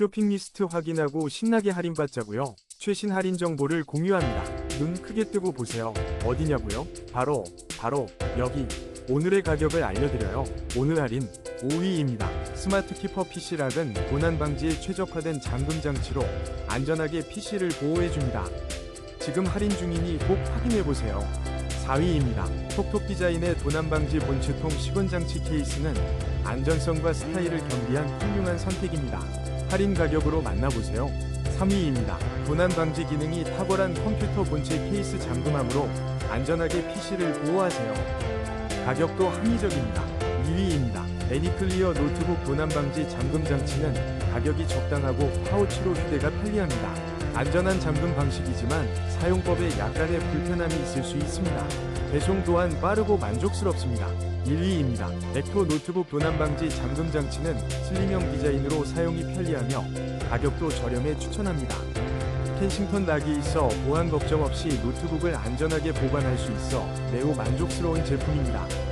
쇼핑 리스트 확인하고 신나게 할인받자고요. 최신 할인 정보를 공유합니다. 눈 크게 뜨고 보세요. 어디냐고요? 바로 바로 여기. 오늘의 가격을 알려드려요. 오늘 할인 5위입니다. 스마트 키퍼 PC락은 도난 방지에 최적화된 잠금 장치로 안전하게 PC를 보호해줍니다. 지금 할인 중이니 꼭 확인해보세요. 4위입니다. 톡톡 디자인의 도난 방지 본체통 시건 장치 케이스는 안전성과 스타일을 겸비한 훌륭한 선택입니다. 할인 가격으로 만나보세요. 3위입니다. 도난 방지 기능이 탁월한 컴퓨터 본체 케이스 잠금함으로 안전하게 PC를 보호하세요. 가격도 합리적입니다. 2위입니다. 애니클리어 노트북 도난 방지 잠금 장치는 가격이 적당하고 파우치로 휴대가 편리합니다. 안전한 잠금 방식이지만 사용법에 약간의 불편함이 있을 수 있습니다. 배송 또한 빠르고 만족스럽습니다. 1위입니다. 엑토 노트북 도난 방지 잠금 장치는 슬림형 디자인으로 사용이 편리하며 가격도 저렴해 추천합니다. 켄싱턴 락이 있어 보안 걱정 없이 노트북을 안전하게 보관할 수 있어 매우 만족스러운 제품입니다.